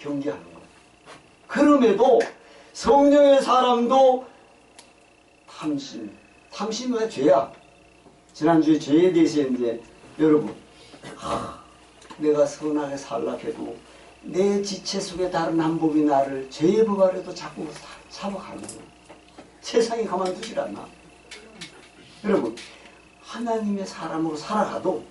경계하는 거예요. 그럼에도 성령의 사람도 탐심, 탐심은 왜 죄야? 지난주에 죄에 대해서 했는데 여러분 하, 내가 선하게 살라 해도 내 지체 속에 다른 한 법이 나를 죄의 법 아래도 자꾸 사- 잡아가는 거예요. 세상이 가만두질 않나. 여러분 하나님의 사람으로 살아가도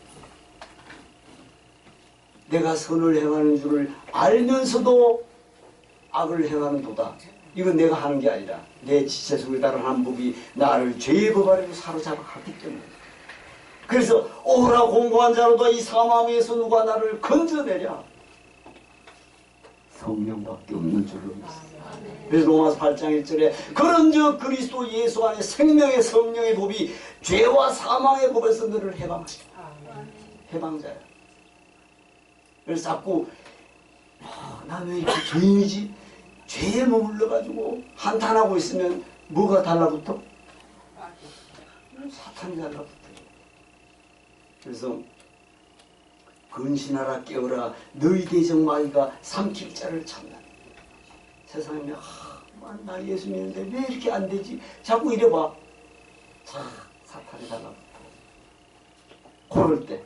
내가 선을 행하는 줄을 알면서도 악을 행하는 도다. 이건 내가 하는 게 아니라 내 지체 속에 다른 한 법이 나를 죄의 법 아래로 사로잡아 갔기 때문에. 그래서 오라 공고한 자로도 이 사망에서 누가 나를 건져내랴. 성령밖에 없는 줄로 믿습니다. 그래서 로마서 8장 1절에 그런 즉 그리스도 예수 안에 생명의 성령의 법이 죄와 사망의 법에서 너를 해방하시다. 해방자야. 그래서 자꾸 아, 나왜 이렇게 죄인이지? 죄에 머물러가지고 한탄하고 있으면 뭐가 달라붙어? 사탄이 달라붙어. 그래서 근신하라 깨어라 너희 대적 마귀가 삼킬 자를 찾나. 세상에 아, 나 예수 믿는데 왜 이렇게 안 되지? 자꾸 이래 봐. 자, 사탄이 달라붙어. 그럴 때.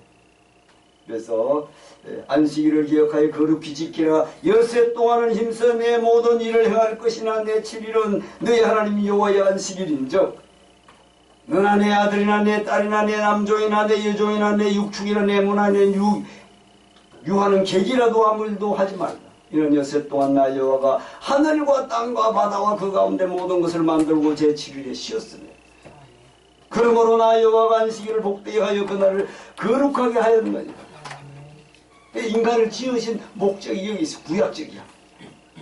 그래서 에, 안식일을 기억하여 거룩히 지키라. 여세 동안은 힘써 내 모든 일을 행할 것이나 내 7일은 너희 하나님 여호와의 안식일인즉 너나 내 아들이나 내 딸이나 내 남종이나 내 여종이나 내 육축이나 내 문화 내 유, 유하는 객이라도 아무 일도 하지 말라. 이런 여세 동안 나 여호와가 하늘과 땅과 바다와 그 가운데 모든 것을 만들고 제 7일에 쉬었으며 그러므로 나 여호와가 안식일을 복되게 하여 그날을 거룩하게 하였느니라 인간을 지으신 목적이 여기 있어. 구약적이야.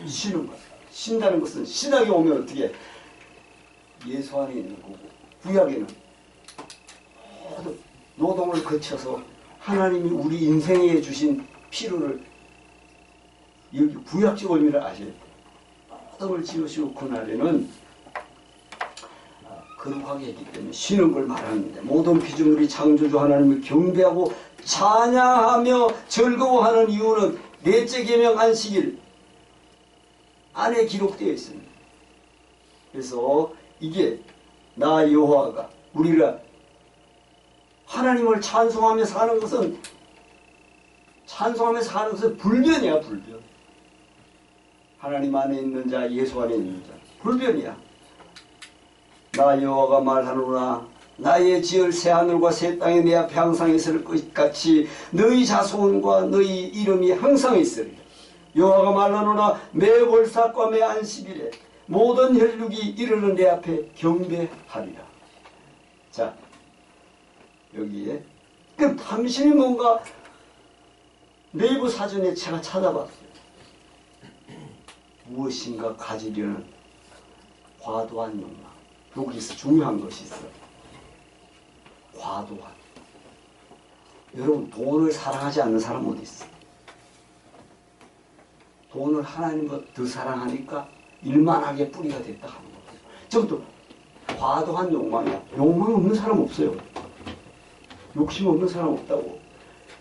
쉬는 거야 쉰다는 것은 신학에 오면 어떻게 예수 안에 있는 거고 구약에는 모든 노동을 거쳐서 하나님이 우리 인생에 주신 필요를 여기 구약적 의미를 아셔야 돼. 모든을 지으시고 그날에는 거룩하게 했기 때문에 쉬는 걸 말하는데 모든 피조물이 창조주 하나님을 경배하고 찬양하며 즐거워하는 이유는 넷째 계명 안식일 안에 기록되어 있습니다. 그래서 이게 나 여호와가 우리가 하나님을 찬송하며 사는 것은 찬송하며 사는 것은 불변이야 불변. 하나님 안에 있는 자, 예수 안에 있는 자, 불변이야. 나 여호와가 말하노라 나의 지을 새 하늘과 새 땅이 내 앞에 항상 있을 것 같이 너희 자손과 너희 이름이 항상 있으리라 여호와가 말하노라 매 월삭과 매 안식일에 모든 혈육이 이르는 내 앞에 경배하리라. 자 여기에 그럼 당신이 뭔가 네이버 사전에 제가 찾아봤어요. 무엇인가 가지려는 과도한 욕망. 여기서 중요한 것이 있어. 과도한. 여러분 돈을 사랑하지 않는 사람 어디 있어? 돈을 하나님보다 더 사랑하니까 일만하게 뿌리가 됐다 하는 거예요. 저것도 과도한 욕망이야. 욕망 없는 사람 없어요. 욕심 없는 사람 없다고.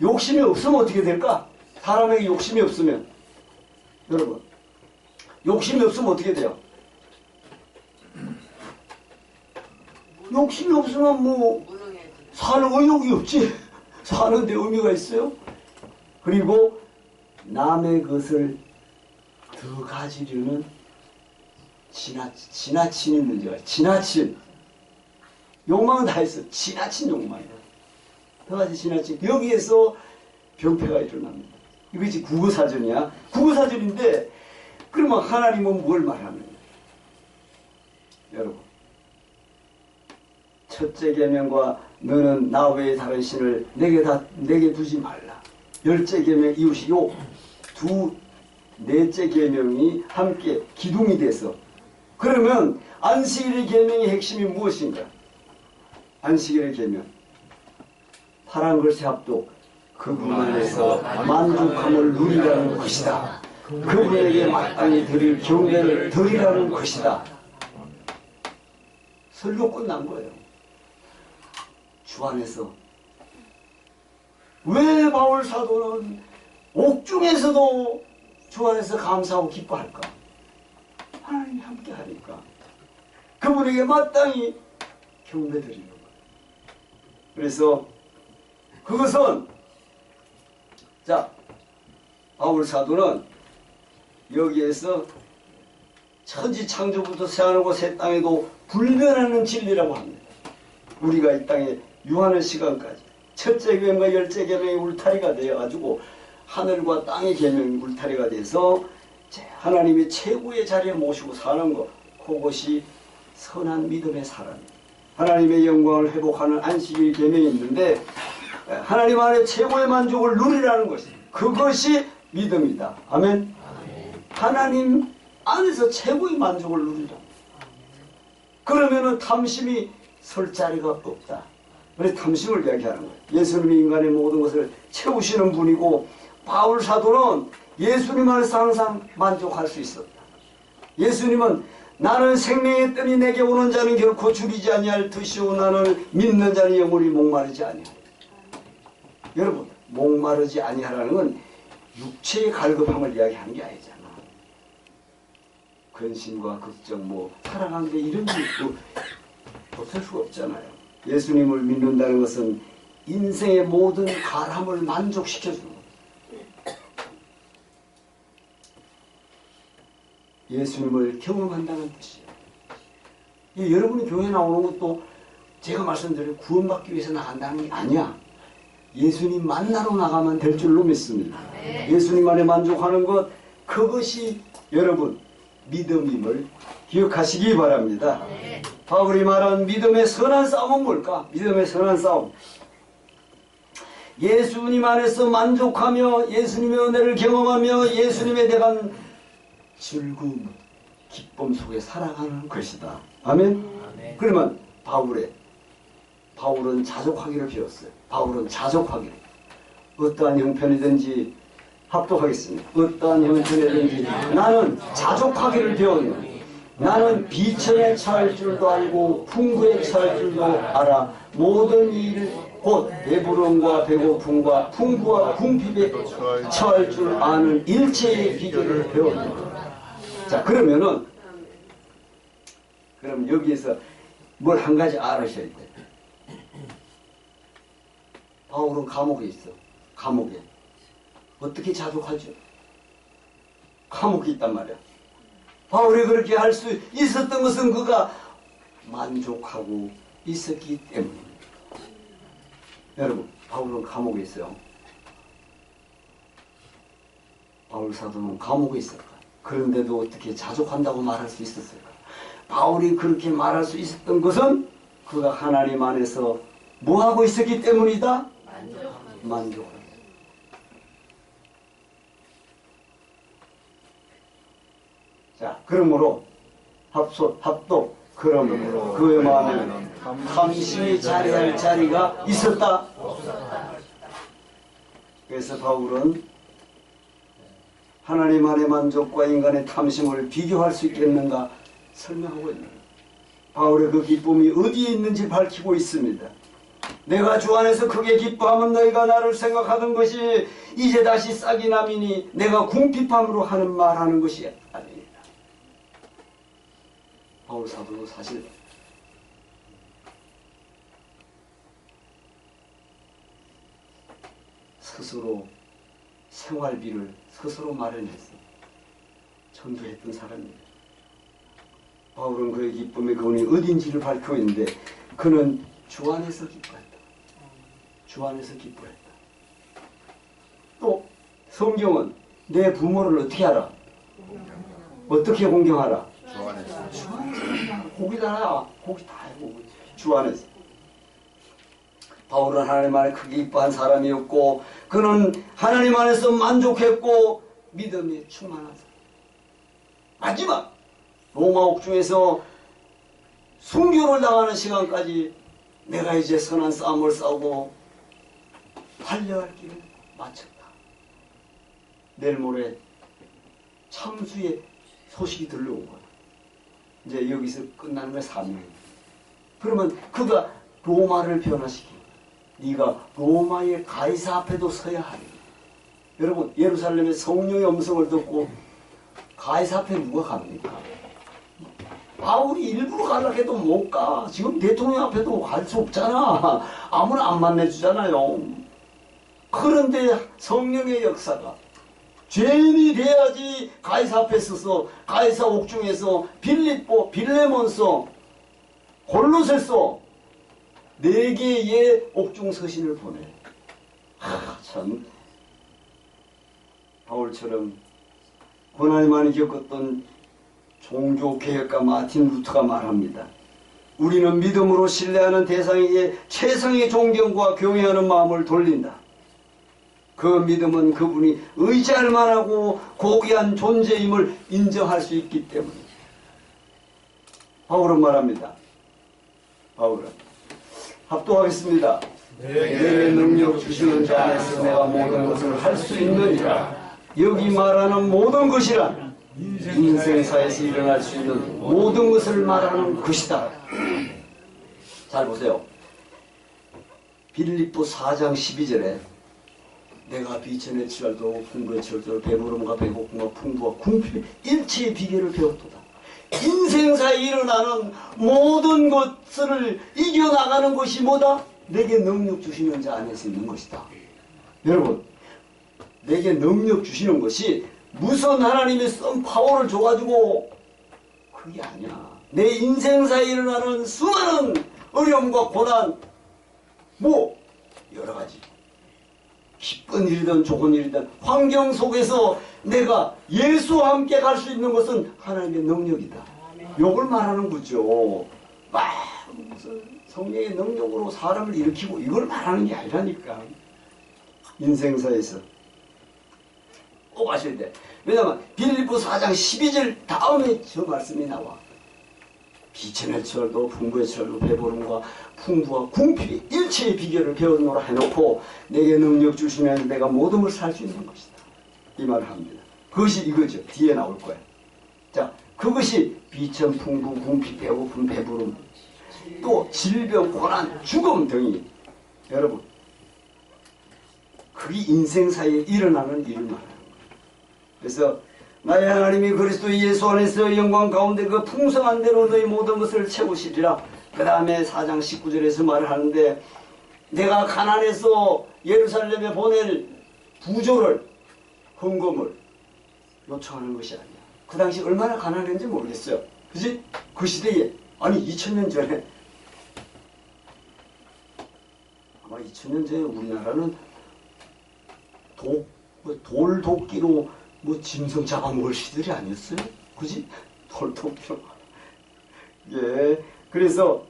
욕심이 없으면 어떻게 될까? 사람에게 욕심이 없으면 여러분 욕심이 없으면 어떻게 돼요? 욕심이 없으면 뭐. 사는 의욕이 없지. 사는데 의미가 있어요. 그리고 남의 것을 더 가지려는 지나, 지나치는 문제가. 지나친. 욕망은 다 있어. 지나친 욕망이야. 더 가지 지나친. 여기에서 병폐가 일어납니다. 이것이 국어사전이야. 국어사전인데, 그러면 하나님은 뭘 말하느냐. 여러분. 첫째 계명과 너는 나 외에 다른 신을 내게 다 내게 두지 말라. 열째 계명 이웃이 요 두 넷째 계명이 함께 기둥이 돼서 그러면 안식일의 계명의 핵심이 무엇인가? 안식일의 계명 파란 글씨 합독 그분 안에서 만족함을 누리라는 것이다. 그분에게 마땅히 드릴 경배를 드리라는 것이다. 설교 끝난 거예요. 주 안에서 왜 바울 사도는 옥중에서도 주 안에서 감사하고 기뻐할까? 하나님이 함께 하니까 그분에게 마땅히 경배드리는 거예요. 그래서 그것은 자 바울 사도는 여기에서 천지 창조부터 새하늘과 새 땅에도 불변하는 진리라고 합니다. 우리가 이 땅에 유하는 시간까지 첫째 계명과 열째 계명이 울타리가 되어가지고 하늘과 땅의 계명이 울타리가 돼서 제 하나님의 최고의 자리에 모시고 사는 것 그것이 선한 믿음의 사람입니다. 하나님의 영광을 회복하는 안식일 계명이 있는데 하나님 안에 최고의 만족을 누리라는 것이 그것이 믿음이다. 아멘. 하나님 안에서 최고의 만족을 누리라. 그러면은 탐심이 설 자리가 없다. 그래서 탐심을 이야기하는 거예요. 예수님이 인간의 모든 것을 채우시는 분이고 바울 사도는 예수님 안에서 항상 만족할 수 있었다. 예수님은 나는 생명의 뜬이 내게 오는 자는 결코 줄이지 아니할 듯이오 나는 믿는 자는 영원히 목마르지 아니하리. 여러분 목마르지 아니하라는 건 육체의 갈급함을 이야기하는 게 아니잖아. 근심과 걱정, 뭐 사랑하는 게 이런 일도 없을 수가 없잖아요. 예수님을 믿는다는 것은 인생의 모든 가람을 만족시켜주는 거예요. 예수님을 경험한다는 뜻이에요. 이 여러분이 교회 나오는 것도 제가 말씀드린 구원받기 위해서 나간다는 게 아니야. 예수님 만나러 나가면 될 줄로 믿습니다. 예수님 안에 만족하는 것 그것이 여러분 믿음임을 기억하시기 바랍니다. 바울이 말한 믿음의 선한 싸움은 뭘까? 믿음의 선한 싸움. 예수님 안에서 만족하며 예수님의 은혜를 경험하며 예수님에 대한 즐거움, 기쁨 속에 살아가는 것이다. 아멘? 그러면 바울의 바울은 자족하기를 배웠어요. 바울은 자족하기를. 어떠한 형편이든지 합독하겠습니다. 어떠한 형편이든지 나는 자족하기를 배웠노. 나는 비천에 처할 줄도 알고 풍부에 처할 줄도 알아. 모든 일, 곧 배부름과 배고픔과 풍부와 궁핍에 처할 줄 아는 일체의 비결을 배웠노. 자 그러면은 그럼 여기에서 뭘 한 가지 알으셔야 돼. 바울은 감옥에 있어. 감옥에. 어떻게 자족하죠? 감옥에 있단 말이야. 바울이 그렇게 할 수 있었던 것은 그가 만족하고 있었기 때문입니다. 여러분, 바울은 감옥에 있어요. 바울 사도는 감옥에 있었다. 그런데도 어떻게 자족한다고 말할 수 있었을까? 바울이 그렇게 말할 수 있었던 것은 그가 하나님 안에서 뭐하고 있었기 때문이다? 만족하고. 자, 그러므로 합소, 합독, 그러므로 그의 마음에는 탐심이 자리할 자리가 있었다. 그래서 바울은 하나님 안의 만족과 인간의 탐심을 비교할 수 있겠는가 설명하고 있는. 바울의 그 기쁨이 어디에 있는지 밝히고 있습니다. 내가 주 안에서 크게 기뻐하면 너희가 나를 생각하던 것이 이제 다시 싹이 남이니 내가 궁핍함으로 하는 말하는 것이 아니니라. 바울 사도도 사실 스스로 생활비를 스스로 마련해서 전도했던 사람입니다. 바울은 그의 기쁨의 근원이 어딘지를 밝히고 있는데 그는 주 안에서 기뻐했다. 주 안에서 기뻐했다. 또 성경은 내 부모를 어떻게 하라? 어떻게 공경하라? 주 안에서 주 안에서 고기 다 고기 다 해고 주 안에서. 바울은 하나님 안에 크게 기뻐한 사람이었고 그는 하나님 안에서 만족했고 믿음이 충만한 사람 마지막 로마 옥중에서 순교를 당하는 시간까지 내가 이제 선한 싸움을 싸우고 달려갈 길을 마쳤다. 내일 모레 참수의 소식이 들려온 거야 이제 여기서 끝나는 거야 사명이. 그러면 그가 로마를 변화시키고 네가 로마의 가이사 앞에도 서야 하니 여러분 예루살렘의 성령의 음성을 듣고 가이사 앞에 누가 갑니까? 바울이 일부러 가려고 해도 못 가. 지금 대통령 앞에도 갈 수 없잖아. 아무나 안 만나주잖아요. 그런데 성령의 역사가 죄인이 돼야지 가이사 앞에 서서 가이사 옥중에서 빌립보, 빌레몬서, 골로새서 네 개의 옥중 서신을 보내. 하, 참 바울처럼 고난이 많이 겪었던 종교 개혁가 마틴 루터가 말합니다. 우리는 믿음으로 신뢰하는 대상에게 최상의 존경과 경외하는 마음을 돌린다. 그 믿음은 그분이 의지할 만하고 고귀한 존재임을 인정할 수 있기 때문이다. 바울은 말합니다. 바울은 합동하겠습니다. 내게 능력 주시는 자 안에서 내가 모든 것을 할 수 있느니라. 여기 말하는 모든 것이란 인생사에서 일어날 수 있는 모든 것을 말하는 것이다. 잘 보세요. 빌립보 4장 12절에 내가 비천의 치열도 풍부의 치열도 배부름과 배고픔과 풍부와 궁핍의 일체의 비결을 배웠도다. 인생사에 일어나는 모든 것을 이겨나가는 것이 뭐다? 내게 능력 주시는 자 안에서 있는 것이다. 여러분, 내게 능력 주시는 것이 무슨 하나님의 쓴 파워를 줘가지고 그게 아니야. 내 인생사에 일어나는 수많은 어려움과 고난, 뭐 여러 가지 기쁜 일이든 좋은 일이든 환경 속에서 내가 예수와 함께 갈 수 있는 것은 하나님의 능력이다. 요걸 말하는 거죠. 막 무슨 성령의 능력으로 사람을 일으키고 이걸 말하는 게 아니라니까. 인생사에서 꼭 아셔야 돼. 왜냐면 빌립보 4장 12절 다음에 저 말씀이 나와. 비천의 철도 풍부의 철도 배부름과 풍부와 궁핍이 일체의 비결을 배웠노라 해놓고 내게 능력 주시면 내가 모든 걸 살 수 있는 것이다. 이 말을 합니다. 그것이 이거죠. 뒤에 나올 거예요. 자, 그것이 비천, 풍부, 궁핍, 배고픔, 배부름, 또 질병, 고난, 죽음 등이 여러분 그게 인생사에 일어나는 일을 말하는 거예요. 그래서 나의 하나님이 그리스도 예수 안에서 영광 가운데 그 풍성한 대로 너희 모든 것을 채우시리라. 그 다음에 4장 19절에서 말을 하는데 내가 가난해서 예루살렘에 보낼 부조를 헌금을 요청하는 것이 아니야. 그 당시 얼마나 가난했는지 모르겠어요. 그지? 그 시대에 아니 2000년 전에 아마 2000년 전에 우리나라는 독, 뭐 돌도끼로 뭐 짐승 잡아먹을 시들이 아니었어요? 그지? 돌도끼로. 예. 그래서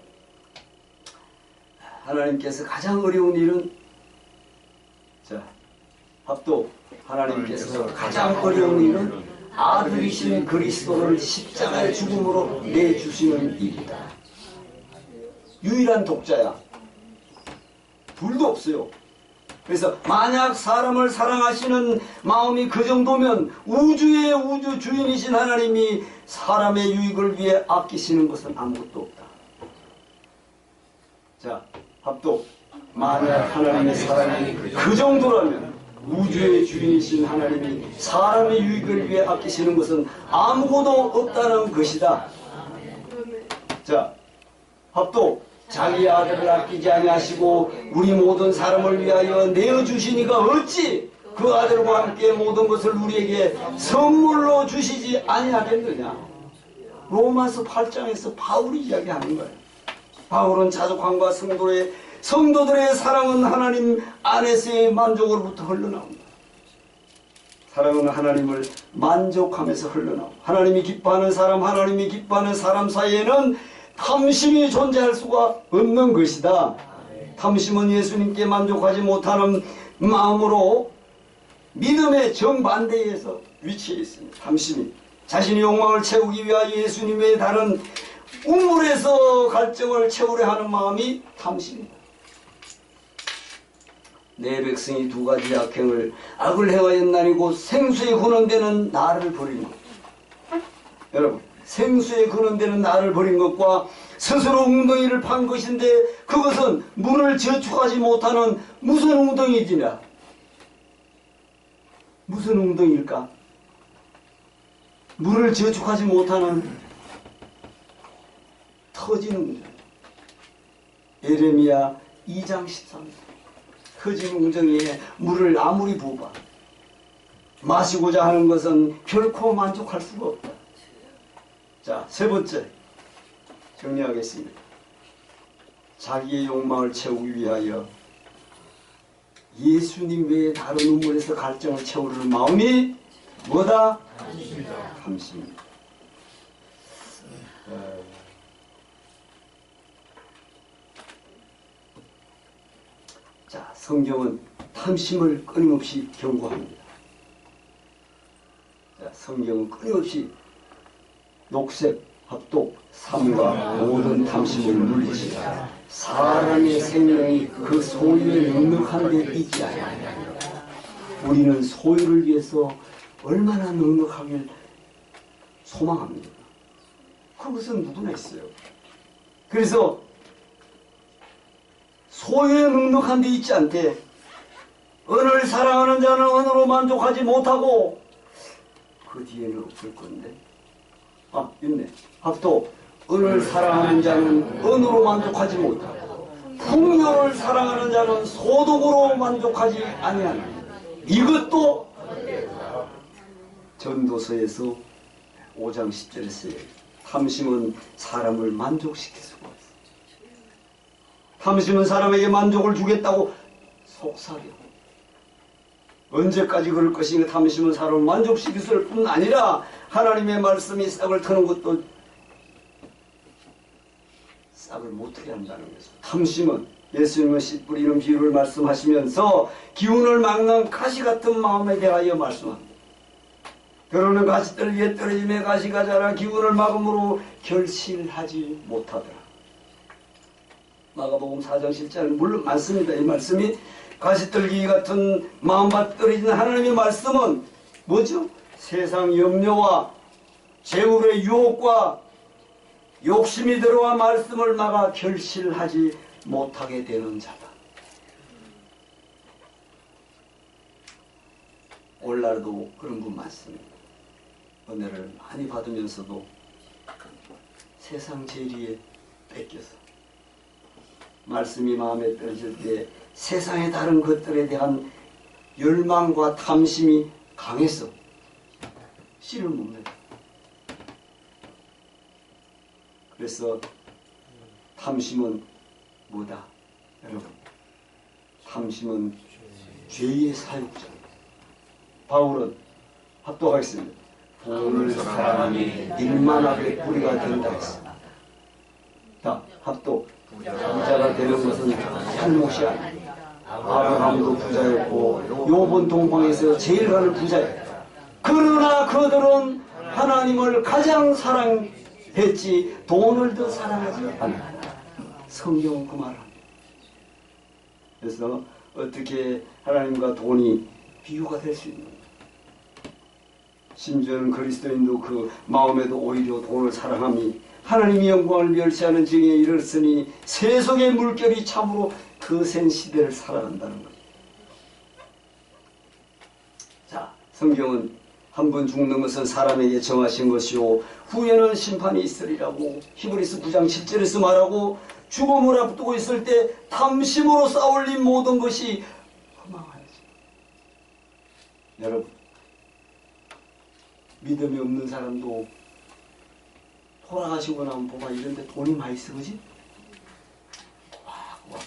하나님께서 가장 어려운 일은 자, 합도 하나님께서 가장 어려운 일은 아들이신 그리스도를 십자가의 죽음으로 내 주시는 일이다. 유일한 독자야. 둘도 없어요. 그래서 만약 사람을 사랑하시는 마음이 그 정도면 우주의 우주 주인이신 하나님이 사람의 유익을 위해 아끼시는 것은 아무것도 없다. 자, 합독. 만약 하나님의 사랑이 그 정도라면 우주의 주인이신 하나님이 사람의 유익을 위해 아끼시는 것은 아무것도 없다는 것이다. 자, 합독. 자기 아들을 아끼지 아니하시고 우리 모든 사람을 위하여 내어 주시니가 어찌 그 아들과 함께 모든 것을 우리에게 선물로 주시지 아니하겠느냐. 로마서 8장에서 바울이 이야기하는 거예요. 바울은 자족함과 성도의 성도들의 사랑은 하나님 안에서의 만족으로부터 흘러나온다. 사랑은 하나님을 만족하면서 흘러나오. 하나님이 기뻐하는 사람, 하나님이 기뻐하는 사람 사이에는 탐심이 존재할 수가 없는 것이다. 탐심은 예수님께 만족하지 못하는 마음으로 믿음의 정반대에서 위치해 있습니다. 탐심이 자신의 욕망을 채우기 위하여 예수님의 다른 우물에서 갈증을 채우려 하는 마음이 탐심이다. 내 백성이 두 가지 악행을 악을 행하였나니 곧 생수에 훈원되는 나를 버리는 것. 여러분 생수에 근원되는 나를 버린 것과 스스로 웅덩이를 판 것인데 그것은 물을 저축하지 못하는 무슨 웅덩이지냐 무슨 웅덩이일까? 물을 저축하지 못하는 터진 웅덩이. 에레미야 2장 13절. 터진 웅덩이에 물을 아무리 부어봐. 마시고자 하는 것은 결코 만족할 수가 없다. 자, 세 번째. 정리하겠습니다. 자기의 욕망을 채우기 위하여 예수님 외에 다른 우물에서 갈증을 채우려는 마음이 뭐다? 탐심입니다. 어, 자, 성경은 탐심을 끊임없이 경고합니다. 자, 성경은 끊임없이 녹색, 합독, 삼가 모든 탐심을 물리치라. 사람의 생명이 그 소유에 넉넉한 데 있지 않냐. 우리는 소유를 위해서 얼마나 넉넉하길 소망합니다. 그것은 누구나 있어요. 그래서 소유에 넉넉한 데 있지 않대. 은을 사랑하는 자는 은으로 만족하지 못하고 그 뒤에는 없을 건데. 아, 있네. 합도 은을 사랑하는 자는 은으로 만족하지 못하고 풍요를 사랑하는 자는 소득으로 만족하지 아니하는 이것도 전도서에서 5장 10절에 쓰여 탐심은 사람을 만족시킬 수가 없어. 탐심은 사람에게 만족을 주겠다고 속삭여. 언제까지 그럴 것인가 탐심은 사람을 만족시킬 뿐 아니라 하나님의 말씀이 싹을 트는 것도 싹을 못 트게 한다는 거죠. 탐심은 예수님은 씨 뿌리는 비유를 말씀하시면서 기운을 막는 가시 같은 마음에 대하여 말씀합니다. 그러는 가시들 위에 떨어짐에 가시가 자라 기운을 막음으로 결실하지 못하더라. 마가복음 4장 7장은 물론 많습니다. 이 말씀이 가시떨기 같은 마음밭 떨어지는 하나님의 말씀은 뭐죠? 세상 염려와 재물의 유혹과 욕심이 들어와 말씀을 막아 결실하지 못하게 되는 자다. 오늘날도 그런 분 많습니다. 은혜를 많이 받으면서도 세상 재리에 뺏겨서 말씀이 마음에 떨어질 때 세상의 다른 것들에 대한 열망과 탐심이 강해서 씨를 못 맺어. 그래서 탐심은 뭐다? 여러분, 탐심은 죄의 사육자입니다. 바울은 합독하겠습니다. 돈을 사랑함이 일만하게 뿌리가 된다 했습니다. 자, 합독. 부자가 되는 것은 잘못이 아닙니다. 아브라함도 부자였고 요번 동방에서 제일 가는 부자였다. 그러나 그들은 하나님을 가장 사랑했지 돈을 더 사랑하지 않았다. 성경은 그 말합니다. 그래서 어떻게 하나님과 돈이 비유가 될 수 있는가? 심지어는 그리스도인도 그 마음에도 오히려 돈을 사랑함이 하나님의 영광을 멸시하는 증에 이르렀으니 세속의 물결이 참으로 거센 시대를 살아간다는 것. 자, 성경은 한 번 죽는 것은 사람에게 정하신 것이요 후에는 심판이 있으리라고 히브리스 9장 7절에서 말하고 죽음을 앞두고 있을 때 탐심으로 쌓올린 모든 것이 허망하지. 여러분, 믿음이 없는 사람도 돌아가시고 나면 보면 이런데 돈이 많이 쓰그지? 와, 와.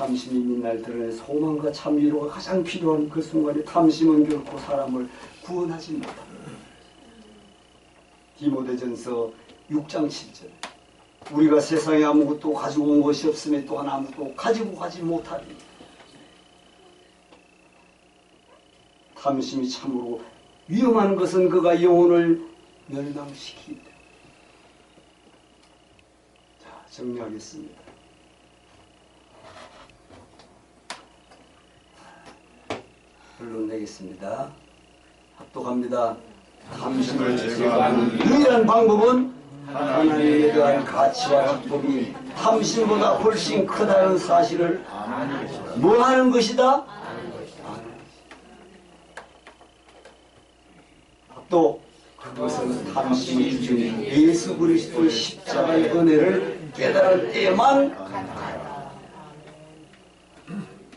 탐심이 있는 날 드러내 소망과 참 위로가 가장 필요한 그 순간에 탐심은 결코 사람을 구원하지 못한다. 디모데전서 6장 7절 우리가 세상에 아무것도 가지고 온 것이 없음에 또한 아무것도 가지고 가지 못하리. 탐심이 참으로 위험한 것은 그가 영혼을 멸망시키다. 자, 정리하겠습니다. 결론 내겠습니다. 합독합니다. 탐심을 제거하는 유일한 방법은 하나님에 대한 가치와 합독이 탐심보다 훨씬 크다는 사실을 뭐 하는 것이다? 합도 그것은 탐심이 주는 예수 그리스도의 십자가의 은혜를 깨달을 때만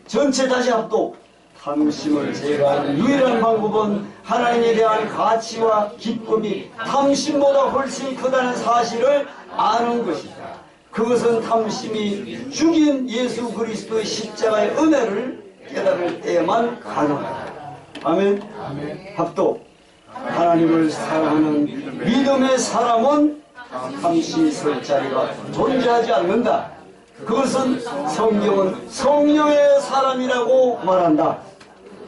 전체 다시 합도 탐심을 제거하는 유일한 방법은 하나님에 대한 가치와 기쁨이 탐심보다 훨씬 크다는 사실을 아는 것이다. 그것은 탐심이 죽인 예수 그리스도의 십자가의 은혜를 깨달을 때만 가능하다. 아멘. 합도. 하나님을 사랑하는 믿음의 사람은 탐심이 설 자리가 존재하지 않는다. 그것은 성경은 성령의 사람이라고 말한다.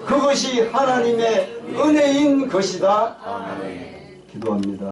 그것이 하나님의 은혜인 것이다. 기도합니다.